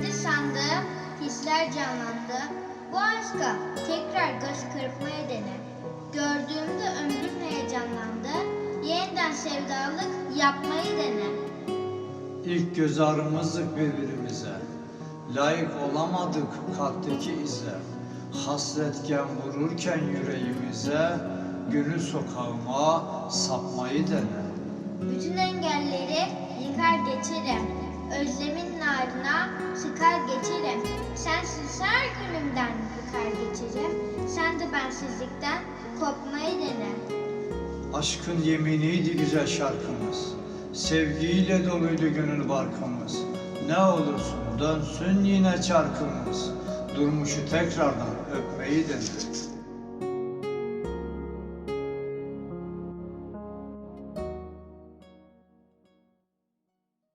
Sende sandığım hisler canlandı. Bu aşka tekrar göz kırpmaya dene. Gördüğümde ömrüm heyecanlandı. Yeniden sevdalık yapmayı dene. İlk göz ağrımızdık birbirimize. Layık olamadık kalpteki ize. Hasretken vururken yüreğimize, gönül sokağıma sapmayı dene. Bütün engelleri yıkar geçerim. Özlemin narına sıkar geçerim. Sensiz her günümden yıkar geçerim. Sen de bensizlikten kopmayı dene. Aşkın yeminiydi güzel şarkımız. Sevgiyle doluydu gönül barkımız. Ne olursun dönsün yine çarkımız. Durmuşu tekrardan öpmeyi dene.